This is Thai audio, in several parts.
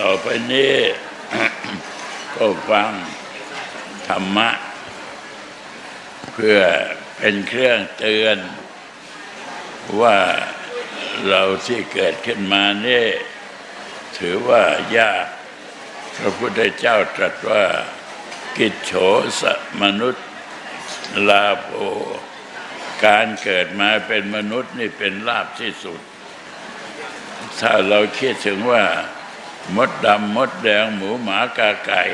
ต่อไปนี้ ก็ฟังธรรมะ เพื่อเป็นเครื่องเตือนว่าเราที่เกิดขึ้นมานี่ถือว่ายากพระพุทธเจ้าตรัสว่า กิจโฉสมนุษย์ลาโภการเกิดมาเป็นมนุษย์นี่เป็นลาภที่สุด ถ้าเราคิดถึงว่า มดดำมดแดงหมูหมากาไก่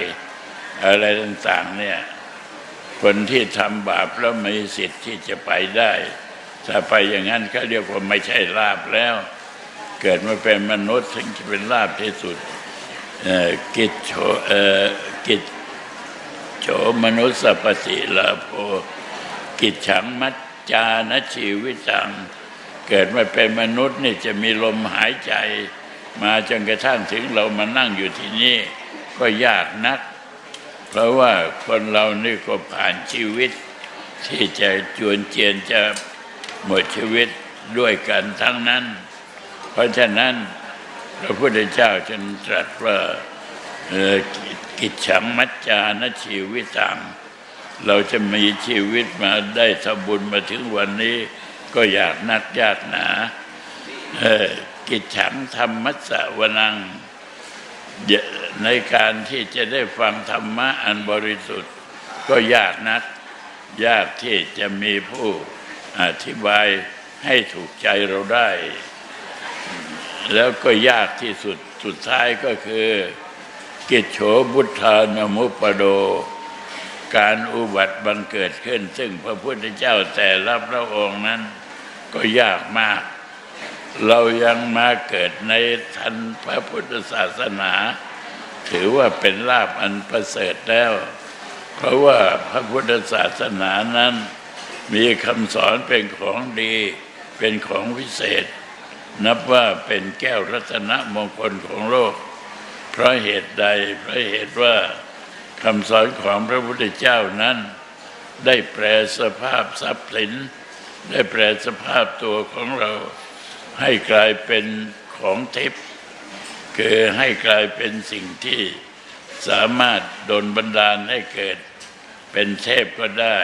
อะไรต่างๆเนี่ยคนที่ทำบาปแล้วมีสิทธิ์ที่จะไปได้ถ้าไปอย่างนั้นเขาเรียกว่าไม่ใช่ลาบแล้ว เกิดมาเป็นมนุษย์ถึงจะเป็นลาบที่สุดกิจโฉกิจโฉมนุสสปฏิลาโภกิจฉังมัจจานชีวิตัง เกิดมาเป็นมนุษย์นี่จะมีลมหายใจ มาจนกระทั่งถึงเรามานั่งอยู่ที่นี่ก็ยากนัก เพราะว่าคนเรานี่ก็ผ่านชีวิต ที่จะจวนเจียนจะหมดชีวิตด้วยกันทั้งนั้น เพราะฉะนั้นพระพุทธเจ้าจึงตรัสว่ากิจฉังมัจจานชีวิตังเราจะมีชีวิตมาได้ทำบุญมาถึงวันนี้ ก็อยากนักยากหนาเอ่อ กิจฉังธรรมัสวนัง ในการที่จะได้ฟังธรรมะอันบริสุทธิ์ ก็ยากนัก ยากที่จะมีผู้อธิบายให้ถูกใจเราได้ แล้วก็ยากที่สุดสุดท้ายก็คือ กิจโฉบุทธานมุปโด การอุบัติบังเกิดขึ้น ซึ่งพระพุทธเจ้าแต่ละพระองค์นั้นก็ยากมาก เรายังมาเกิดในทันพระพุทธศาสนา ถือว่าเป็นลาภอันประเสริฐแล้ว เพราะว่าพระพุทธศาสนานั้น มีคำสอนเป็นของดี เป็นของวิเศษ นับว่าเป็นแก้วรัตนมงคลของโลก เพราะเหตุใด เพราะเหตุว่าคำสอนของพระพุทธเจ้านั้น ได้แปลสภาพทรัพย์สิน ได้แปลสภาพตัวของเรา ให้กลายเป็นของทิพย์คือให้กลายเป็นสิ่งที่สามารถดลบันดาลให้เกิดเป็นเทพก็ได้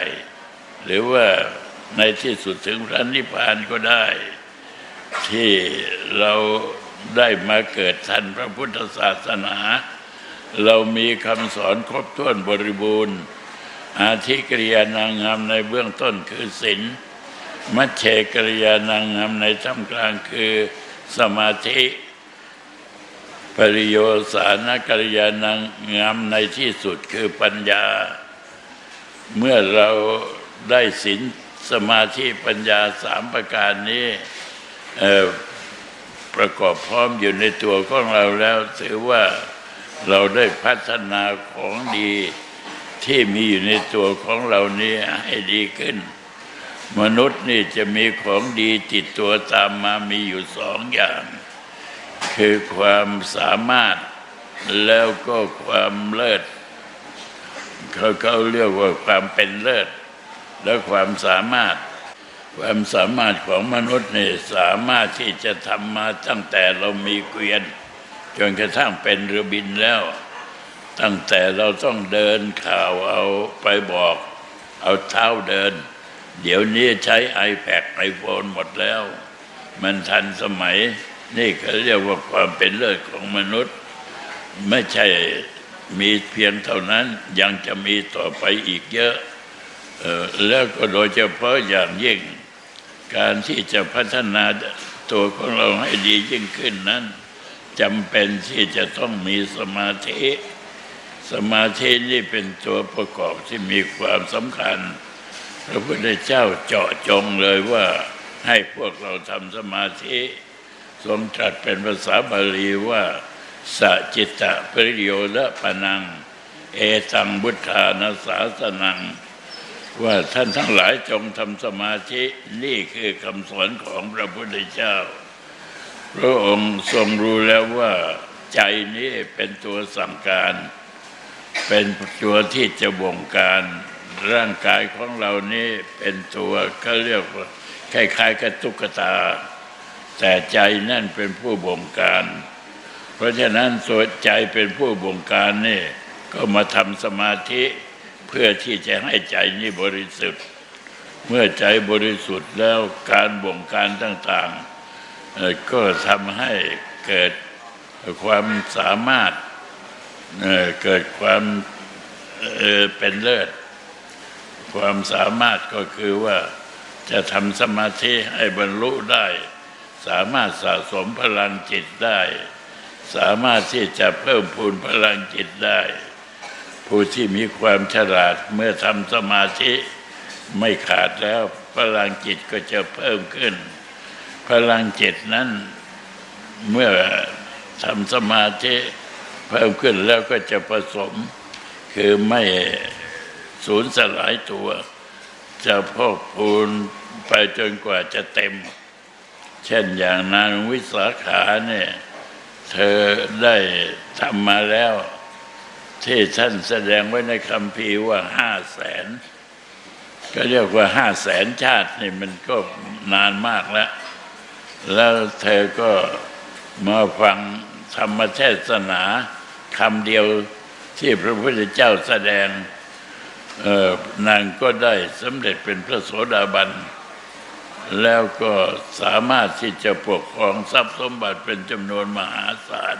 หรือว่าในที่สุดถึงพระนิพพานก็ได้ ที่เราได้มาเกิดทันพระพุทธศาสนา เรามีคำสอนครบถ้วนบริบูรณ์ อาธิกริยานางงามในเบื้องต้นคือศีล มัชเชกริยานางงามในท่ามกลางคือสมาธิปริโยสานกริยานางงามในที่สุดคือปัญญา เมื่อเราได้ศีลสมาธิปัญญาสามประการนี้ประกอบพร้อมอยู่ในตัวของเราแล้วถือว่าเราได้พัฒนาของดีที่มีอยู่ในตัวของเรานี้ให้ดีขึ้น มนุษย์นี่จะมีของดีติดตัวตามมามีอยู่สองอย่าง คือความสามารถแล้วก็ความเลิศเขาเขาเรียกว่าความเป็นเลิศ และความสามารถ ความสามารถของมนุษย์นี่สามารถที่จะทำมาตั้งแต่เรามีเกวียนจนกระทั่งเป็นเรือบินแล้ว ตั้งแต่เราต้องเดินข่าวเอาไปบอก เอาเท้าเดิน เดี๋ยวนี้ใช้ iPad ไอโฟนหมดแล้ว มันทันสมัย นี่เขาเรียกว่าความเป็นเลิศของมนุษย์ ไม่ใช่มีเพียงเท่านั้นยังจะมีต่อไปอีกเยอะออแล้วก็โดยเฉพาะอย่างยิ่ง การที่จะพัฒนาตัวของเราให้ดียิ่งขึ้นนั้นจำเป็นที่จะต้องมีสมาธิ สมาธินี่เป็นตัวประกอบที่มีความสำคัญ พระพุทธเจ้าเจาะจงเลยว่าให้พวกเราทำสมาธิทรงตรัสเป็นภาษาบาลีว่าสจิตะปริโยละปนัง เอตังบุทธานาสาสนัง ว่าท่านทั้งหลายจงทำสมาธินี่คือคำสอนของพระพุทธเจ้า พระองค์ทรงรู้แล้วว่า ใจนี้เป็นตัวสั่งการ เป็นตัวที่จะบงการ ร่างกายของเรานี่เป็นตัวเขาเรียกว่าคล้ายๆกับตุ๊กตา แต่ใจนั่นเป็นผู้บงการ เพราะฉะนั้นส่วใจเป็นผู้บงการนี่ก็มาทำสมาธิเพื่อที่จะให้ใจนี่บริสุทธิ์ เมื่อใจบริสุทธิ์แล้วการบงการต่างๆ ก็ทำให้เกิดความสามารถเกิดความเป็นเลิศ ความสามารถก็คือว่าจะทำสมาธิให้บรรลุได้ สามารถสะสมพลังจิตได้ สามารถที่จะเพิ่มพูนพลังจิตได้ ผู้ที่มีความฉลาดเมื่อทำสมาธิไม่ขาดแล้วพลังจิตก็จะเพิ่มขึ้น พลังจิตนั้นเมื่อทำสมาธิเพิ่มขึ้นแล้วก็จะผสม คือไม่ สูญสลายตัว จะพอกพูนไปจนกว่าจะเต็ม เช่นอย่างนางวิสาขาเนี่ยเธอได้ทำมาแล้ว ที่ท่านแสดงไว้ในคำพีว่าห้าแสนก็เรียกว่าห้าแสนชาตินี่มันก็นานมากแล้ว แล้วเธอก็มาฟังธรรมเทศนาคำเดียวที่พระพุทธเจ้าแสดง นางก็ได้สำเร็จเป็นพระโสดาบัน แล้วก็สามารถที่จะปกครองทรัพย์สมบัติเป็นจำนวนมหาศาล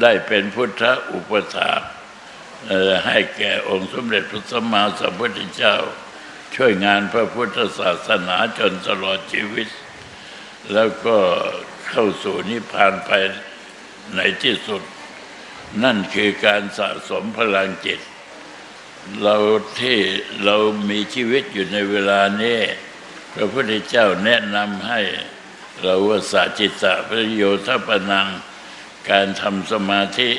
ได้เป็นพุทธอุปถาให้แก่องค์สมเด็จพระสัมมาสัมพุทธเจ้า ช่วยงานพระพุทธศาสนาจนตลอดชีวิต แล้วก็เข้าสู่นิพพานไปในที่สุด นั่นคือการสะสมพลังจิต เราที่เรามีชีวิตอยู่ในเวลานี้พระพุทธเจ้าแนะนำให้เราว่าสาจิตตะประโยชน์ปนังการทำสมาธิ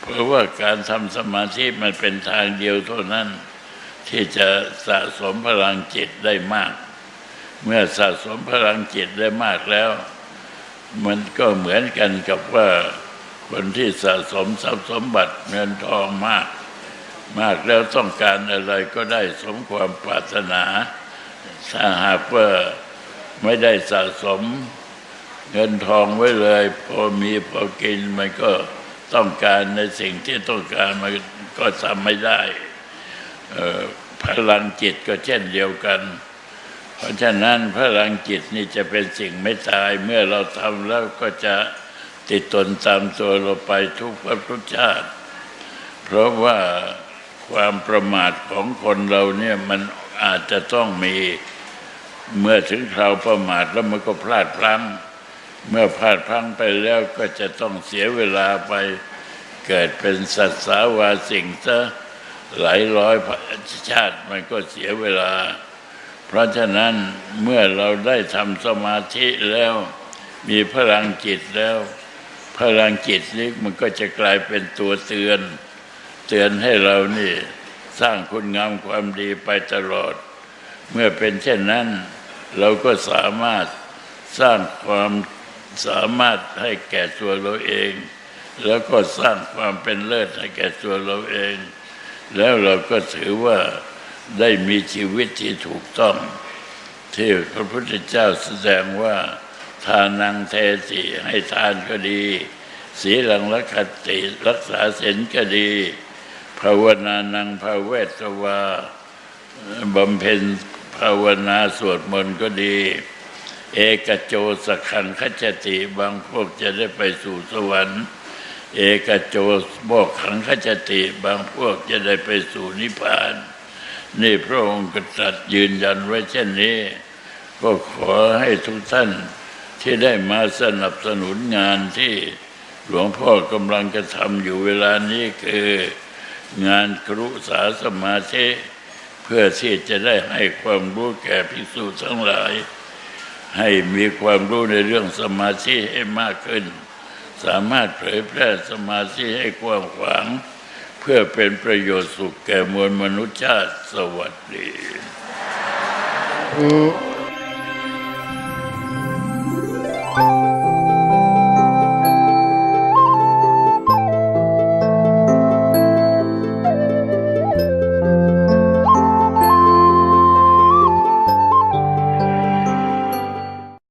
เพราะว่าการทำสมาธิมันเป็นทางเดียวเท่านั้น ที่จะสะสมพลังจิตได้มาก เมื่อสะสมพลังจิตได้มากแล้ว มันก็เหมือนกันกับว่าคนที่สะสมทรัพย์สมบัติเงินทองมาก มากแล้วต้องการอะไรก็ได้สมความปรารถนา ถ้าหากว่าไม่ได้สะสมเงินทองไว้เลย พอมีพอกินมันก็ต้องการในสิ่งที่ต้องการมันก็ทำไม่ได้พลังจิตก็เช่นเดียวกัน เพราะฉะนั้นพลังจิตนี่จะเป็นสิ่งไม่ตาย เมื่อเราทำแล้วก็จะติดตนตามตัวเราไปทุกภพทุกชาติ เพราะว่า ความประมาทของคนเราเนี่ยมันอาจจะต้องมีเมื่อถึงคราวประมาทแล้วมันก็พลาดพลั้ง เมื่อพลาดพลั้งไปแล้วก็จะต้องเสียเวลาไปเกิดเป็นสัตว์สาวาสิ่งซะหลายร้อยชาติมันก็เสียเวลา เพราะฉะนั้นเมื่อเราได้ทำสมาธิแล้ว มีพลังจิตแล้ว พลังจิตนี้มันก็จะกลายเป็นตัวเตือน เตือนให้เรานี่สร้างคุณงามความดีไปตลอด เมื่อเป็นเช่นนั้น เราก็สามารถสร้างความสามารถให้แก่ตัวเราเอง แล้วก็สร้างความเป็นเลิศให้แก่ตัวเราเอง แล้วเราก็ถือว่าได้มีชีวิตที่ถูกต้อง ที่พระพุทธเจ้าแสดงว่า ทานังเทสิให้ทานก็ดี ศีลังรักติรักษาศีลก็ดี ภาวนานังภาเวสวาบำเพ็ญภาวนาสวดมนต์ก็ดี เอกโจสขังขจติบางพวกจะได้ไปสู่สวรรค์ เอกโจบอกขังขจติบางพวกจะได้ไปสู่นิพพาน นี่พระองค์ก็ตรัสยืนยันไว้เช่นนี้ ก็ขอให้ทุกท่านที่ได้มาสนับสนุนงานที่หลวงพ่อกำลังจะทำอยู่เวลานี้คือ งานครุสาสมาธิเพื่อที่จะได้ให้ความรู้แก่ภิกษุทั้งหลาย ให้มีความรู้ในเรื่องสมาธิให้มากขึ้น สามารถเผยแพร่สมาธิให้กว้างขวาง เพื่อเป็นประโยชน์สุขแก่มวลมนุษยชาติสวัสดี